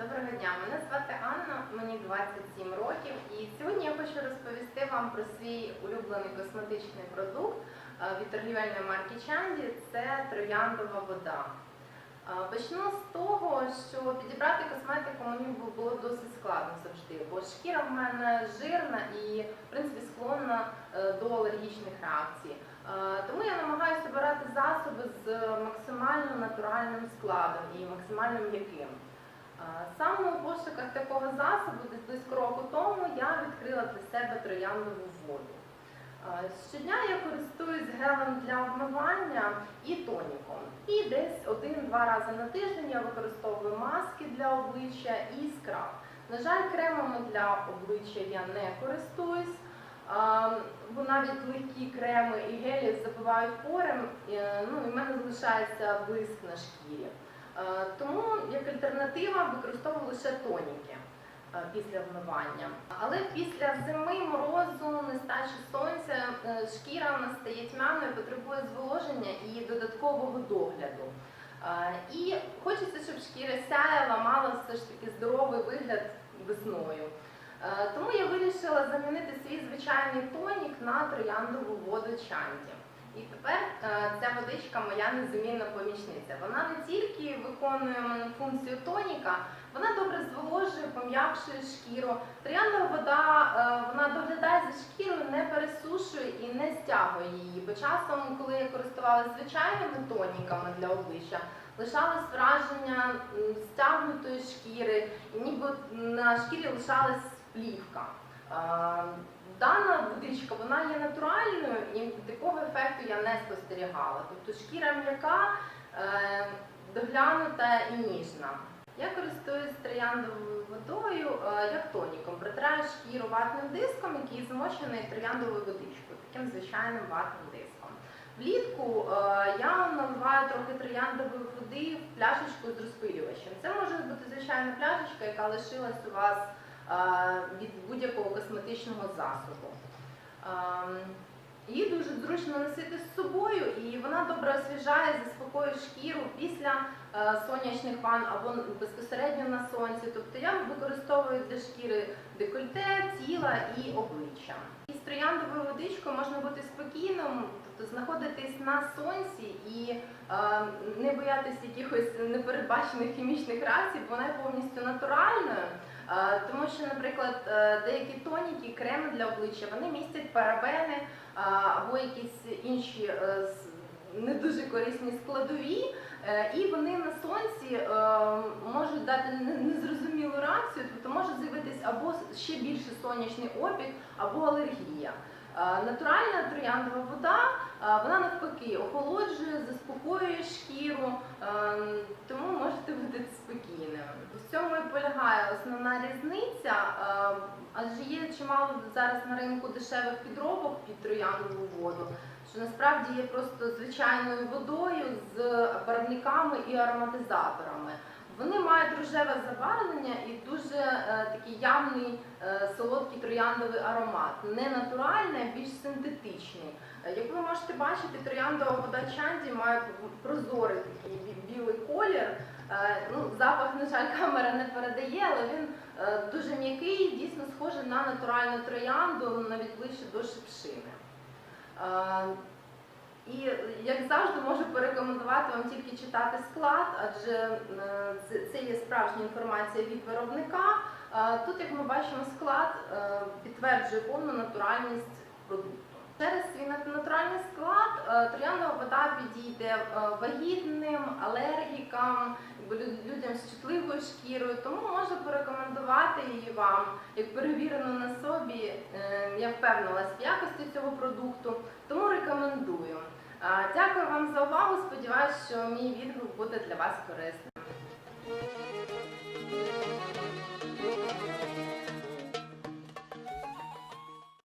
Доброго дня, мене звати Анна, мені 27 років, і сьогодні я хочу розповісти вам про свій улюблений косметичний продукт е, від торгівельної марки Чанді. Це трояндова вода. Е, Почну з того, що підібрати косметику мені було досить складно завжди, бо шкіра в мене жирна і в принципі склонна е, до алергічних реакцій. Тому я намагаюся обирати засоби з максимально натуральним складом і максимально м'яким. Саме у пошуках такого засобу, десь близько року тому, я відкрила для себе трояндову воду. Щодня я користуюсь гелем для вмивання і тоніком. І десь один-два рази на тиждень я використовую маски для обличчя і скраб. На жаль, кремами для обличчя я не користуюсь, бо навіть легкі креми і гелі забивають пори, ну, і в мене залишається блиск на шкірі. Е, Тому як альтернатива використовую лише тоніки е, після вмивання. Але після зими, морозу, нестачі сонця е, шкіра в нас стає тьмяною, потребує зволоження і додаткового догляду. І хочеться, щоб шкіра сяяла, мала все ж таки здоровий вигляд весною. Тому я вирішила замінити свій звичайний тонік на трояндову воду чанді. І тепер е, ця водичка моя незамінна помічниця. Вона не тільки виконує функцію тоніка, вона добре зволожує, пом'якшує шкіру. Трояндова вода е, вона доглядає за шкірою, не пересушує і не стягує її. Бо часом, коли я користувалася звичайними тоніками для обличчя, лишалось враження стягнутої шкіри, ніби на шкірі лишалась плівка. Е, Дана водичка вона є натуральною і такого ефекту я не спостерігала. Тобто шкіра м'яка, е, доглянута і ніжна. Я користуюсь трояндовою водою е, як тоніком. Протираю шкіру ватним диском, який змочений трояндовою водичкою, таким звичайним ватним диском. Влітку е, я наливаю трохи трояндової води в пляшечку з розпилювачем. Це може бути звичайна пляшечка, яка лишилась у вас від засобу. Ем, Її дуже зручно носити з собою, і вона добре освіжає, заспокоює шкіру після е, сонячних ванн або безпосередньо на сонці. Тобто я використовую для шкіри декольте, тіла і обличчя. І з трояндовою водичкою можна бути спокійним, тобто знаходитись на сонці і е, не боятися якихось непередбачених хімічних реакцій, бо вона повністю натуральною. Е, Тому що, наприклад, е, деякі тоніки, креми для обличчя, вони містять парабени е, або якісь інші не дуже корисні складові, і вони на сонці можуть дати незрозумілу реакцію, тобто може з'явитись або ще більше сонячний опік, або алергія. Е, Натуральна трояндова вода, е, вона навпаки охолоджує, заспокоює шкіру, е, тому можете бути спокійними. В цьому і полягає основна різниця, адже є чимало зараз на ринку дешевих підробок під трояндову воду, що насправді є просто звичайною водою з барвниками і ароматизаторами. Вони мають рожеве забарвлення і дуже е, такий явний е, солодкий трояндовий аромат. Не натуральний, а більш синтетичний. Е, Як ви можете бачити, трояндова вода чанді має прозорий такий бі- білий колір. Е, Ну, запах, на жаль, камера не передає, але він е, дуже м'який, дійсно схожий на натуральну троянду, навіть ближче до шипшини. І як завжди можу порекомендувати вам тільки читати склад, адже е, це, є справжня інформація від виробника. Е, Тут, як ми бачимо, склад е, підтверджує повну натуральність продукту. Через свій натуральний склад е, трояндова вода підійде е, вагітним, алергікам, людям з чутливою шкірою, тому можу порекомендувати її вам як перевірену на собі. Е, Я впевнилась в якості цього продукту, тому рекомендую. Дякую вам за увагу. Сподіваюсь, що мій відгук буде для вас корисним.